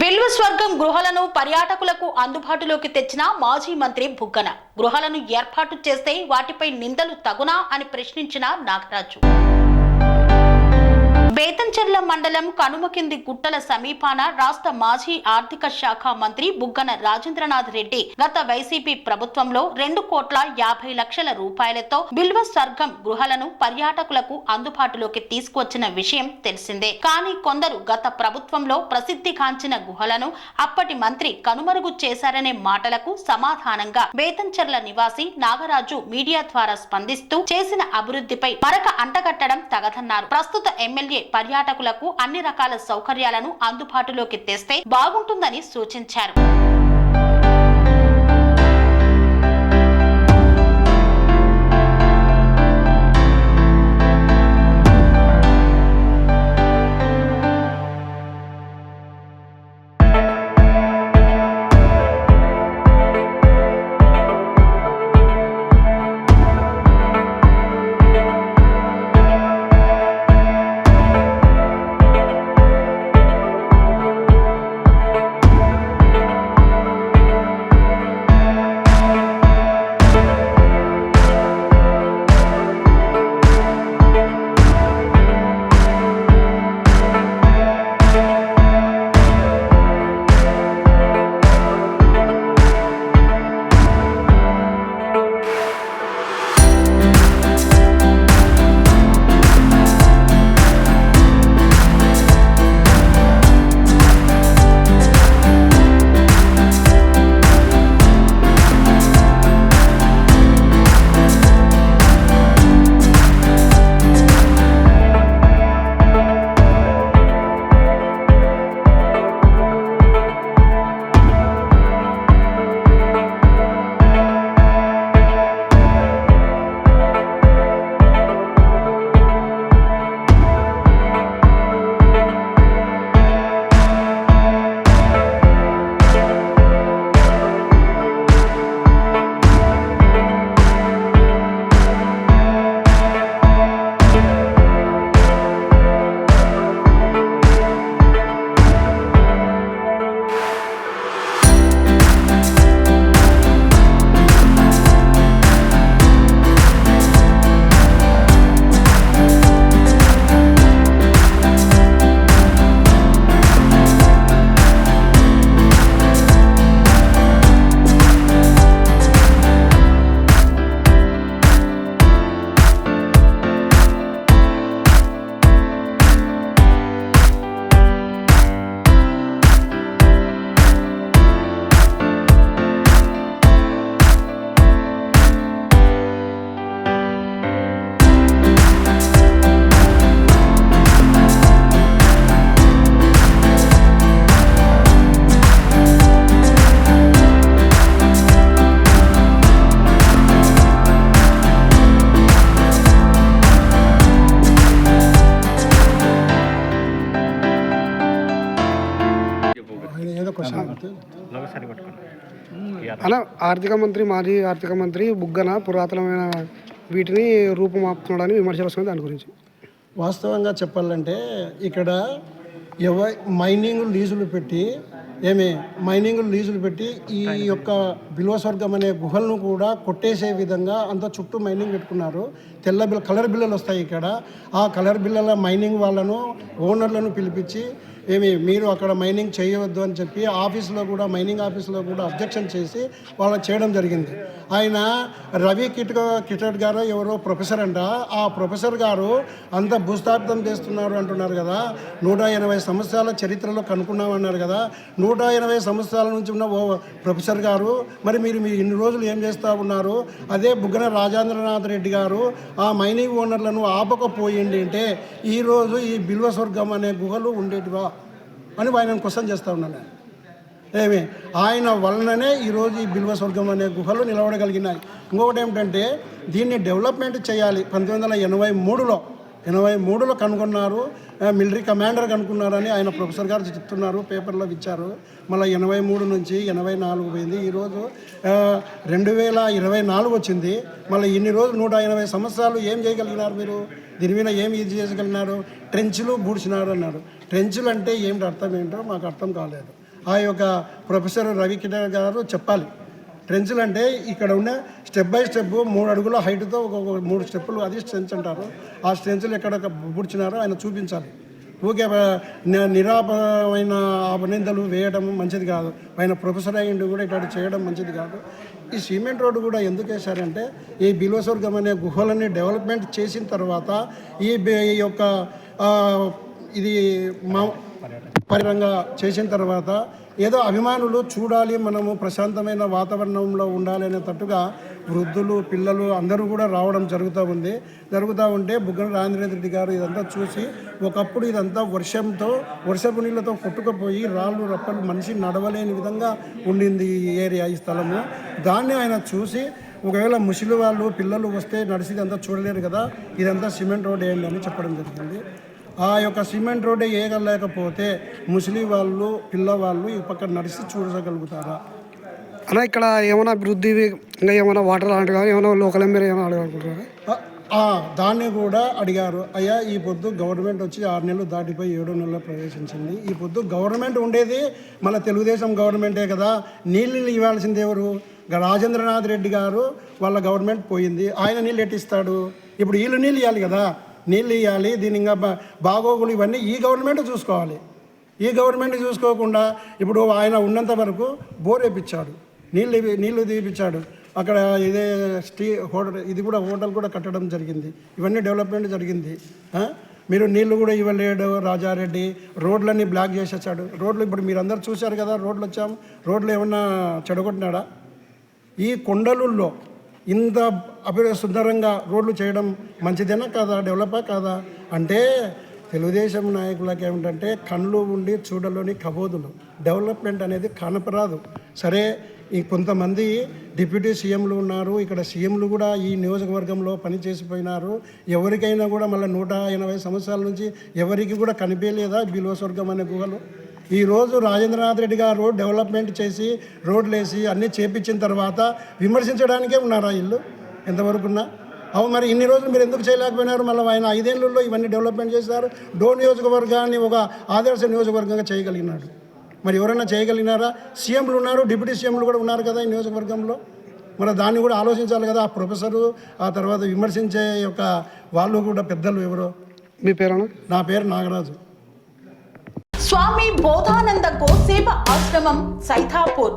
బిల్వ స్వర్గం గృహాలను పర్యాటకులకు అందుబాటులోకి తెచ్చిన మాజీ మంత్రి బుగ్గన. గృహాలను ఏర్పాటు చేస్తే వాటిపై నిందలు తగునా అని ప్రశ్నించిన నాగరాజు. బేతంచెర్ల మండలం కనుమ కింది గుట్టల సమీపాన రాష్ట్ర మాజీ ఆర్థిక శాఖ మంత్రి బుగ్గన రాజేంద్రనాథ్ రెడ్డి గత వైసీపీ ప్రభుత్వంలో రెండు కోట్ల యాభై లక్షల రూపాయలతో బిల్వ సర్గం గృహాలను పర్యాటకులకు అందుబాటులోకి తీసుకువచ్చిన విషయం తెలిసిందే. కానీ కొందరు గత ప్రభుత్వంలో ప్రసిద్ధిగాంచిన గుహలను అప్పటి మంత్రి కనుమరుగు చేశారనే మాటలకు సమాధానంగా బేతంచెర్ల నివాసి నాగరాజు మీడియా ద్వారా స్పందిస్తూ చేసిన అభివృద్ధిపై మరక అంటగట్టడం తగదన్నారు. ప్రస్తుత ఎమ్మెల్యే పర్యాటకులకు అన్ని రకాల సౌకర్యాలను అందుబాటులోకి తెస్తే బాగుంటుందని సూచించారు. అలా ఆర్థిక మంత్రి మాజీ ఆర్థిక మంత్రి బుగ్గన పురాతనమైన వీటిని రూపుమాపుతున్నాడని విమర్శలు వస్తుంది దాని గురించి. వాస్తవంగా చెప్పాలంటే ఇక్కడ ఎవ మైనింగ్ లీజులు పెట్టి ఏమి మైనింగ్ లీజులు పెట్టి ఈ యొక్క బిల్వస్వర్గం అనే గుహలను కూడా కొట్టేసే విధంగా అంత చుట్టూ మైనింగ్ పెట్టుకున్నారు. తెల్ల బిల్ల కలర్ బిల్లలు వస్తాయి ఇక్కడ. ఆ కలర్ బిల్లల మైనింగ్ వాళ్ళను ఓనర్లను పిలిపించి ఏమి మీరు అక్కడ మైనింగ్ చేయవద్దు అని చెప్పి ఆఫీస్లో కూడా మైనింగ్ ఆఫీస్లో కూడా అబ్జెక్షన్ చేసి వాళ్ళు చేయడం జరిగింది. ఆయన రవి కిట్ కిటట్ గారు ఎవరో ప్రొఫెసర్ అంట. ఆ ప్రొఫెసర్ గారు అంత భూస్థాపితం చేస్తున్నారు అంటున్నారు కదా. నూట ఎనభై సంవత్సరాల చరిత్రలో కనుక్కున్నామన్నారు కదా. నూట ఎనభై సంవత్సరాల నుంచి ఉన్న ఓ ప్రొఫెసర్ గారు మరి మీరు మీరు ఇన్ని రోజులు ఏం చేస్తూ ఉన్నారు? అదే బుగ్గన రాజేంద్రనాథ్ రెడ్డి గారు ఆ మైనింగ్ ఓనర్లను ఆపకపోయింది అంటే ఈరోజు ఈ బిల్వ స్వర్గం అనే గుహలు ఉండేటివా? అని ఆయనను క్వశ్చన్ చేస్తూ ఉన్నాను నేను. ఏమి? ఆయన వలననే ఈరోజు ఈ బిల్వ స్వర్గం అనే గుహలు నిలబడగలిగినాయి. ఇంకొకటి ఏమిటంటే దీన్ని డెవలప్మెంట్ చేయాలి. పంతొమ్మిది వందల ఎనభై మూడులో ఎనభై మూడులో కనుగొన్నారు మిలిటరీ కమాండర్ కనుక్కున్నారని ఆయన ప్రొఫెసర్ గారు చెప్తున్నారు పేపర్లో ఇచ్చారు మళ్ళీ ఎనభై మూడు నుంచి ఎనభై నాలుగు పోయింది. ఈరోజు రెండు వేల ఇరవై నాలుగు వచ్చింది. మళ్ళీ ఇన్ని రోజులు నూట ఎనభై సంవత్సరాలు ఏం చేయగలిగినారు మీరు? దీని మీద ఏం ఇది చేయగలిగినారు? ట్రెంచ్లు బూడ్చినారు అన్నారు. ట్రెంచులు అంటే ఏమిటి అర్థం ఏంటో మాకు అర్థం కాలేదు. ఆ యొక్క ప్రొఫెసర్ రవికిరణ్ గారు చెప్పాలి. ట్రెంచులు అంటే ఇక్కడ ఉన్న స్టెప్ బై స్టెప్ మూడు అడుగుల హైట్తో ఒక మూడు స్టెప్పులు అది స్ట్రెంచ్ అంటారు. ఆ స్ట్రెంచ్లు ఎక్కడ పుడిచినారో ఆయన చూపించాలి. ఊకే నిరాపమైన అభినందనలు వేయడం మంచిది కాదు. ఆయన ప్రొఫెసర్ అయ్యిండు కూడా ఇట్లాంటి చేయడం మంచిది కాదు. ఈ సిమెంట్ రోడ్డు కూడా ఎందుకు వేశారంటే ఈ బిలోస్వర్గం అనే గుహలని డెవలప్మెంట్ చేసిన తర్వాత ఈ ఈ యొక్క ఇది మా పరిరంగా చేసిన తర్వాత ఏదో అభిమానులు చూడాలి మనము ప్రశాంతమైన వాతావరణంలో ఉండాలి అనేటట్టుగా వృద్ధులు పిల్లలు అందరూ కూడా రావడం జరుగుతూ ఉంది. జరుగుతూ ఉంటే బుగ్గన రాజేంద్ర రెడ్డి గారు ఇదంతా చూసి ఒకప్పుడు ఇదంతా వర్షంతో వర్షపు నీళ్ళతో కొట్టుకుపోయి రాళ్ళు రప్పలు మనిషి నడవలేని విధంగా ఉండింది ఈ ఏరియా ఈ స్థలము. దాన్ని ఆయన చూసి ఒకవేళ ముసలి వాళ్ళు పిల్లలు వస్తే నడిచి ఇదంతా చూడలేరు కదా ఇదంతా సిమెంట్ రోడ్ వేయండి అని చెప్పడం జరిగింది. ఆ యొక్క సిమెంట్ రోడ్డు వేయగలేకపోతే ముసలి వాళ్ళు పిల్లవాళ్ళు ఈ పక్క నడిచి చూడగలుగుతారా? అన్న ఇక్కడ ఏమైనా అభివృద్ధి ఇంకా ఏమైనా వాటర్ లాంటి కానీ ఏమైనా లోకల్ ఎమ్మెల్యే ఏమైనా అడగాలనుకుంటున్నారా? దాన్ని కూడా అడిగారు. అయ్యా ఈ పొద్దు గవర్నమెంట్ వచ్చి ఆరు నెలలు దాటిపోయి ఏడో నెలలో ప్రవేశించింది. ఈ పొద్దు గవర్నమెంట్ ఉండేది మళ్ళీ తెలుగుదేశం గవర్నమెంటే కదా. నీళ్ళు ఇవ్వాల్సింది ఎవరు? రాజేంద్రనాథ్ రెడ్డి గారు వాళ్ళ గవర్నమెంట్ పోయింది. ఆయన నీళ్ళు ఎట్టిస్తాడు? ఇప్పుడు వీళ్ళు నీళ్ళు ఇవ్వాలి కదా. నీళ్ళు ఇవ్వాలి దీని ఇంకా బాగోగులు ఇవన్నీ ఈ గవర్నమెంట్ చూసుకోవాలి. ఈ గవర్నమెంట్ చూసుకోకుండా ఇప్పుడు ఆయన ఉన్నంత వరకు బోర్ వేపించాడు నీళ్ళు నీళ్ళు తీపిచ్చాడు. అక్కడ ఇదే స్టీ హోటల్ ఇది కూడా హోటల్ కూడా కట్టడం జరిగింది. ఇవన్నీ డెవలప్మెంట్ జరిగింది. మీరు నీళ్ళు కూడా ఇవ్వలేడు రాజారెడ్డి. రోడ్లన్నీ బ్లాక్ చేసేసాడు. రోడ్లు ఇప్పుడు మీరు అందరు చూశారు కదా రోడ్లు వచ్చాము రోడ్లు ఏమన్నా చెడగొట్టినాడా? ఈ కొండలుల్లో ఇంత అభివృద్ధి సుందరంగా రోడ్లు చేయడం మంచిదేనా కాదా? డెవలపా కాదా? అంటే తెలుగుదేశం నాయకులకి ఏమిటంటే కళ్ళు ఉండి చూడలోని కబోదులు. డెవలప్మెంట్ అనేది కనపరాదు సరే ఈ కొంతమంది డిప్యూటీ సీఎంలు ఉన్నారు. ఇక్కడ సీఎంలు కూడా ఈ నియోజకవర్గంలో పనిచేసిపోయినారు. ఎవరికైనా కూడా మళ్ళీ నూట ఎనభై సంవత్సరాల నుంచి ఎవరికి కూడా కనిపించలేదా బిలోస్వర్గం అనే గుహలు? ఈరోజు రాజేంద్రనాథ్ రెడ్డి గారు డెవలప్మెంట్ చేసి రోడ్లు వేసి అన్నీ చేపించిన తర్వాత విమర్శించడానికే ఉన్నారా ఇల్లు? ఎంతవరకున్నా? అవు మరి ఇన్ని రోజులు మీరు ఎందుకు చేయలేకపోయినారు? మళ్ళీ ఆయన ఐదేళ్ళలో ఇవన్నీ డెవలప్మెంట్ చేశారు. డో నియోజకవర్గాన్ని ఒక ఆదర్శ నియోజకవర్గంగా చేయగలిగినాడు. మరి ఎవరైనా చేయగలిగినారా? సీఎంలు ఉన్నారు డిప్యూటీ సీఎంలు కూడా ఉన్నారు కదా ఈ నియోజకవర్గంలో. మరి దాన్ని కూడా ఆలోచించాలి కదా. ఆ ప్రొఫెసరు ఆ తర్వాత విమర్శించే యొక్క వాళ్ళు కూడా పెద్దలు ఎవరో? మీ పేరేనా నా పేరు నాగరాజు. స్వామి బోధానంద గోసేవ ఆశ్రమం సైథాపూర్